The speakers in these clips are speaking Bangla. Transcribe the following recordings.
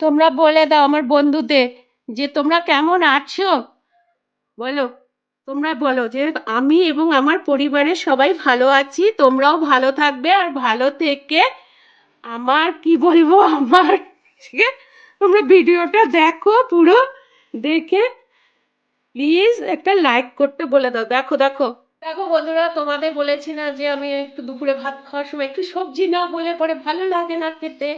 তোমরা বলে দাও আমার বন্ধুদের যে তোমরা কেমন আছো? বলো, তোমরা বলো যে আমি এবং আমার পরিবারের সবাই ভালো আছি, তোমরাও ভালো থাকবে আর ভালো থেকে আমার, কি বলব, আমার তোমরা ভিডিওটা দেখো পুরো, দেখে প্লিজ একটা লাইক করতে বলে দাও। দেখো দেখো। দেখো বন্ধুরা, তোমাদের বলেছি না যে আমি একটু দুপুরে ভাত খাওয়ার সময় একটু সবজি না বলে পরে ভালো লাগে না খেতে।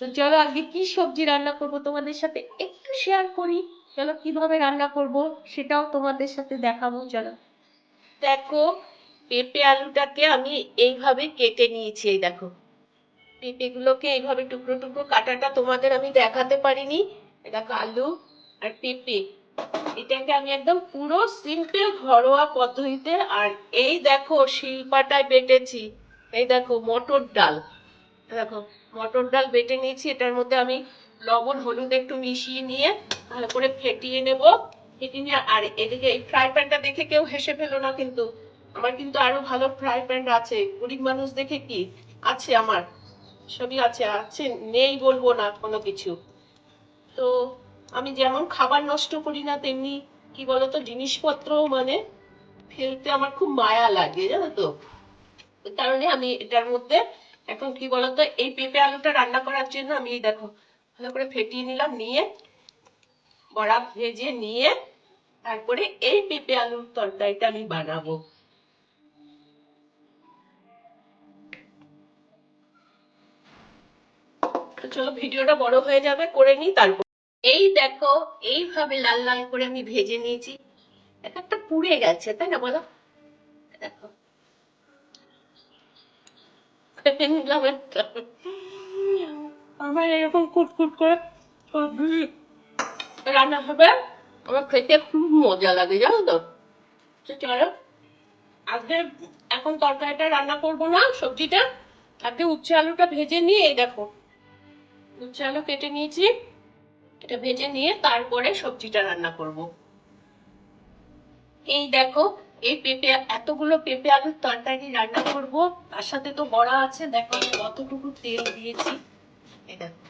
তো চলো আজকে কি সবজি রান্না করব তোমাদের সাথে একটু শেয়ার করি। চলো কীভাবে রান্না করব সেটাও তোমাদের সাথে দেখাবো, চলো। দেখো, পেঁপে আলুটাকে আমি এইভাবে কেটে নিয়েছি, এই দেখো। পেঁপেগুলোকে এইভাবে টুকরো টুকরো কাটাটা তোমাদের আমি দেখাতে পারিনি। দেখো আলু আর পেঁপে। এটাকে আমি একদম পুরো সিম্পল ঘরোয়া পদ্ধতিতে আর এই দেখো শিলপাটায় বেটেছি। এই দেখো মটর ডাল। দেখো মটর ডাল বেটে নিয়েছি, এটার মধ্যে আমি লবণ, হলুদ একটু মিশিয়ে নিয়ে ভালো করে ফেটিয়ে নেব। ফেটিয়ে নিয়ে, আর এদিকে এই ফ্রাই প্যানটা দেখে কেউ হেসে ফেলো না কিন্তু, আমার কিন্তু আরও ভালো ফ্রাই প্যান আছে। গরিব মানুষ দেখে কি আছে আমার? সবই আছে আছে, নেই বলব না কোনো কিছু। তো আমি যেমন খাবার নষ্ট করি না, তেমনি কি বলতো জিনিসপত্র মানে ফেলতে আমার খুব মায়া লাগে, জানো তো? কারণে আমি এটার মধ্যে এখন কি বলতো, এই পেঁপে আলুটা রান্না করার জন্য আমি দেখো, ভালো করে ফেটিয়ে নিলাম, নিয়ে বড়া ভেজে নিয়ে তারপরে এই পেঁপে আলুর তরকারিটা আমি বানাবো। চলো, ভিডিওটা বড় হয়ে যাবে, করে নিই, তারপর। এই দেখো, এইভাবে লাল লাল করে আমি ভেজে নিয়েছি। এক একটা পুড়ে গেছে, তাই না বলো দেখো আমার এরকম কুটকুট করে রান্না হবে। আমার খেতে খুব মজা লাগে, জানো তো। চলো, আজকে এখন তরকারিটা রান্না করব না, সবজিটা। আজকে উচ্ছে আলুটা ভেজে নিয়ে, এই দেখো, উচ্ছে আলু কেটে নিয়েছি। এটা ভেজে নিয়ে তারপরে সবজিটা রান্না করব। এই দেখো এই পেঁপে, এতগুলো পেঁপে আলুর তরকারি রান্না করব। তার সাথে তো বড়া আছে। দেখো আমি কতটুকু তেল দিয়েছি। এই দেখো।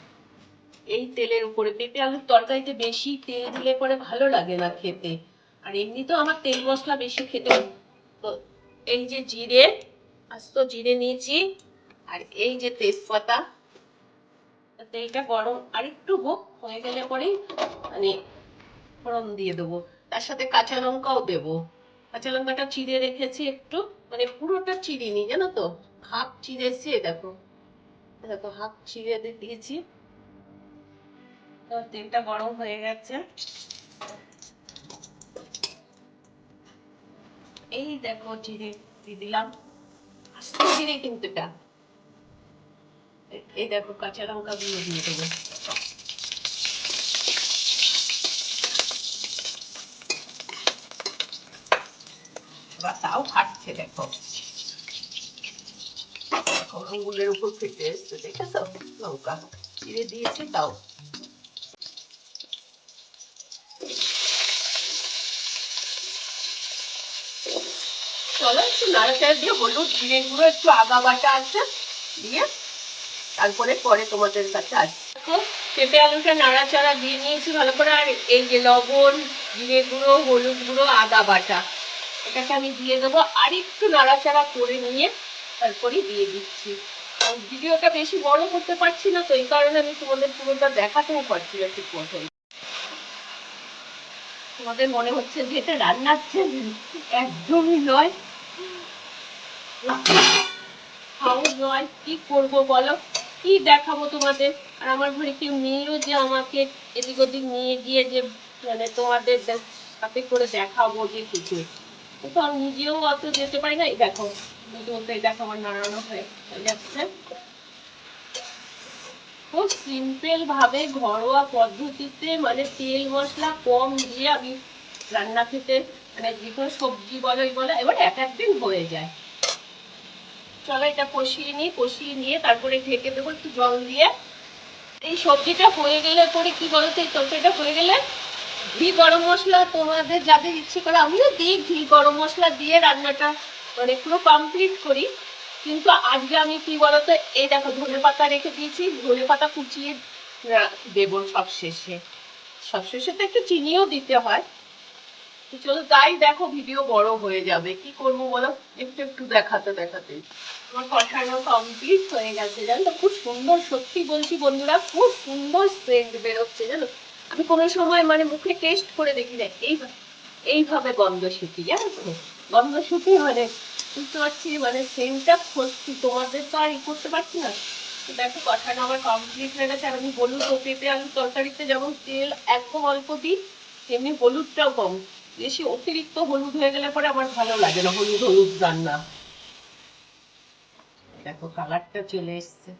এই তেলের উপরে পেঁপে আলুর তরকারিতে বেশি তেল দিলে পরে ভালো লাগে না খেতে। আর এমনি তো আমার তেল মশলা বেশি খেতে তো এই যে জিরে, আস্ত জিরে নিয়েছি। আর এই যে তেজপাতা তেলটা গরম আর একটু হোক, হয়ে গেলে পরেই মানে ফোড়ন দিয়ে দেবো। তার সাথে কাঁচা লঙ্কাও দেবো। কাঁচা লঙ্কাটা চিড়ে রেখেছি একটু। মানে পুরোটা চিড়িনি, জানো তো? হাফ চিড়েছি দেখো। দেখো, হাফ চিড়ে দিয়েছি। তেলটা গরম হয়ে গেছে। এই দেখো জিরে দিয়ে দিলাম। আস্তে জিরে কিন্তু এটা। এই দেখো, কাঁচা লঙ্কা গুলো দিয়ে দেবো এবার ফাটছে দেখো। আঙুলের উপর ফেটে এসছে দেখেছ? লঙ্কা চিড়ে দিয়েছি তাও চলো একটু নাড়াচাড়া দিয়ে হলুদ জিরে গুঁড়ো একটু আদা বাটা আছে দিয়ে তারপরে পরে তোমাদের কাছে আসবে দেখো, পেঁপে আলুটা নাড়াচাড়া দিয়ে নিয়েছি ভালো করে আর এই যে লবণ জিরে গুঁড়ো হলুদ গুঁড়ো আদা বাটা। এটাকে আমি দিয়ে দেবো। আর একটু নাড়াচাড়া করে নিয়ে তারপরে দিয়ে দিচ্ছি। ভিডিওটা বেশি বড় করতে পারছি না, তো এই কারণে আমি তোমাদের পুরোটা দেখাতেও পারছি না ঠিক মতন তোমাদের মনে হচ্ছে যে এটা রান্নার একদমই নয়। কি করব বলো? কি দেখাবো তোমাদের? আর আমার ঘরে কেউ নেইও যে আমাকে এদিক ওদিক নিয়ে গিয়ে যে মানে তোমাদের সাথে করে দেখাবো যে কিছু। ঘরোয়া পদ্ধতিতে মানে তেল মশলা কম দিয়ে আমি রান্না খেতে মানে যে কোনো সবজি বলো বলো, এবার এক একদিন হয়ে যায়। চলো এটা কষিয়ে নিই, কষিয়ে নিয়ে তারপরে ঢেকে দেবো একটু জল দিয়ে। এই সবজিটা হয়ে গেলে পরে কি বলতো, এই তরকারিটা হয়ে গেলে ঘি গরম মশলা তোমাদের যাদের ইচ্ছে করে, আমিও দিই ঘি গরম মশলা দিয়ে রান্নাটা মানে পুরো কমপ্লিট করি। কিন্তু আজকে আমি কি বলতো, এই দেখো ধনে পাতা রেখে দিয়েছি, ধনে পাতা কুচিয়ে দেব সব শেষে সব শেষে তো একটু চিনিও দিতে হয়। চলো তাই দেখো ভিডিও বড় হয়ে যাবে। কি করব বলো? একটু একটু দেখাতে দেখাতে। আমার কষানো কমপ্লিট হয়ে গেছে। জানো তো, খুব সুন্দর সত্যি বলছি বন্ধুরা, খুব সুন্দর সেন্ট বেরোচ্ছে, জানো? আমি কোনো সময় মানে মুখে টেস্ট করে দেখি না এইভাবে এইভাবে গন্ধ শুকি, জানো তো? গন্ধ শুকি মানে বুঝতে পারছি মানে সেন্টটা সত্যি তোমাদের তো আর ই করতে পারছি না। দেখো কষানো আমার কমপ্লিট হয়ে গেছে। আর আমি হলুদ ও আলুর তরকারিতে যেমন তেল একদম অল্প দিই, তেমনি হলুদটাও কম। বেশি অতিরিক্ত হলুদ হয়ে গেলে পরে আমার ভালো লাগে না, হলুদ হলুদ রান্না। দেখো কালারটা চলে এসছে।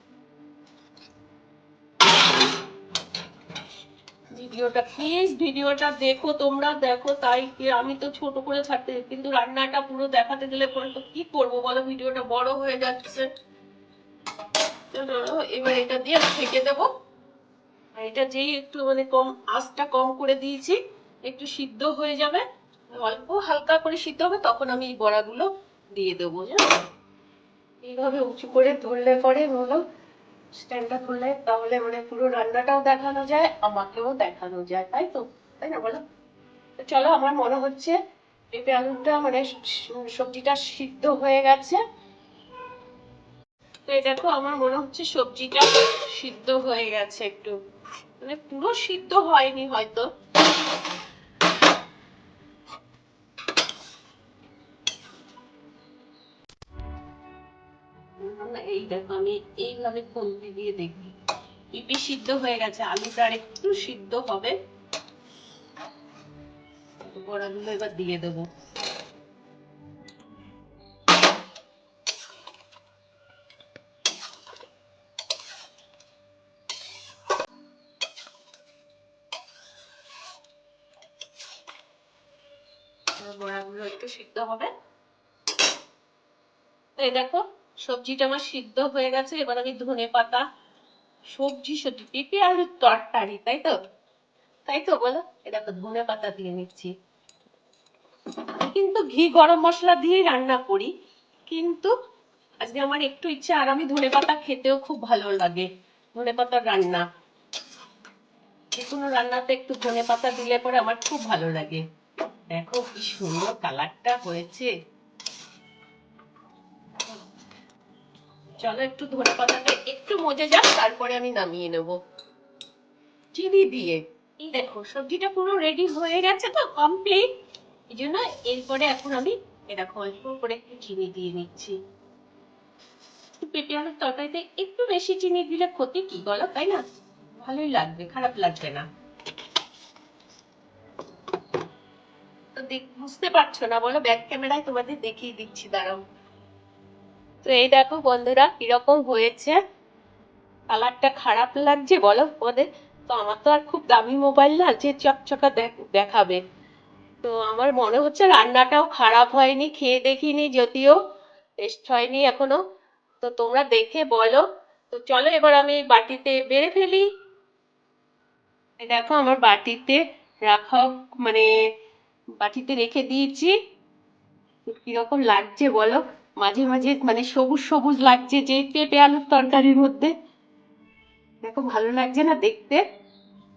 ভিডিওটা প্লিজ ভিডিওটা দেখো, তোমরা দেখো, তাই কি আমি তো ছোট করে ছাড়তে কিন্তু রান্নাটা পুরো দেখাতে গেলে পরে তো কি করব বলো, ভিডিওটা বড় হয়ে যাচ্ছে। এবার এটা দিয়ে ঢেকে দেবো। আর এটা যেই একটু মানে কম, আঁচটা কম করে দিয়েছি, একটু সিদ্ধ হয়ে যাবে। অল্প হালকা করে সিদ্ধ হবে, তখন আমি এই বড়াগুলো দিয়ে দেবো, জানো? এইভাবে উঁচু করে ধরলে পরে হলো স্ট্যান্ডটা ধরলে তাহলে মানে পুরো রান্নাটাও দেখানো যায়, আমাকেও দেখানো যায়, তাই তো? তাই না বলো? চলো, আমার মনে হচ্ছে পেঁপে আলুটা মানে সবজিটা সিদ্ধ হয়ে গেছে। তো এই দেখো, আমার মনে হচ্ছে সবজিটা সিদ্ধ হয়ে গেছে একটু। মানে পুরো সিদ্ধ হয়নি হয়তো। না, এই দেখো আমি এইভাবে খুন্তি দিয়ে দেখি। পিপি সিদ্ধ হয়ে গেছে আলুটা আর একটু সিদ্ধ হবে। বড়াগুলো এবার দিয়ে দেবো। বড়াগুলো একটু সিদ্ধ হবে। এই দেখো সবজিটা আমার সিদ্ধ হয়ে গেছে, এবার আমি ধনে পাতা, সবজি সবজি, পেঁপে, আলুর তরকারি, তাই তো? তাই তো বলো? এ দেখো, ধনে পাতা দিয়ে নিচ্ছি। কিন্তু ঘি গরম মশলা দিয়ে রান্না করি, কিন্তু আজকে আমার একটু ইচ্ছে, আর আমি ধনে পাতা খেতেও খুব ভালো লাগে, ধনে পাতার রান্না। যে কোনো রান্নাতে একটু ধনে পাতা দিলে পরে আমার খুব ভালো লাগে। দেখো কি সুন্দর কালারটা হয়েছে। চলো একটু ধনে পাতাটা একটু মজে যাক তারপরে আমি নামিয়ে নেব। চিনি দিয়ে। এই দেখো সবজিটা পুরো রেডি হয়ে গেছে তো কমপ্লিট এই জন্য এরপরে এখন আমি এরকম অল্প করে একটু চিনি দিয়ে নিচ্ছি। পেঁপে আলুর তরকারিতে একটু বেশি চিনি দিলে ক্ষতি কি বলো তাই না? ভালোই লাগবে খারাপ লাগবে না। তো দেখ- বুঝতে পারছ না বলো ব্যাক ক্যামেরায় তোমাদের দেখিয়ে দিচ্ছি দাঁড়াও। তো এই দেখো বন্ধুরা, কীরকম হয়েছে? কালারটা খারাপ লাগছে বলো তোমাদের? তো আমার তো আর খুব দামি মোবাইল না, যে চকচকা দেখ- দেখাবে। তো আমার মনে হচ্ছে রান্নাটাও খারাপ হয়নি, খেয়ে দেখিনি যদিও টেস্ট হয়নি এখনও। তো তোমরা দেখে বলো। তো চলো এবার আমি বাটিতে বেড়ে ফেলি। দেখো আমার বাটিতে রাখা মানে বাটিতে রেখে দিয়েছি। কীরকম লাগছে বলো? মাঝে মাঝে মানে সবুজ সবুজ লাগছে যে পেঁপে আলুর তরকারির মধ্যে। দেখো ভালো লাগছে না দেখতে।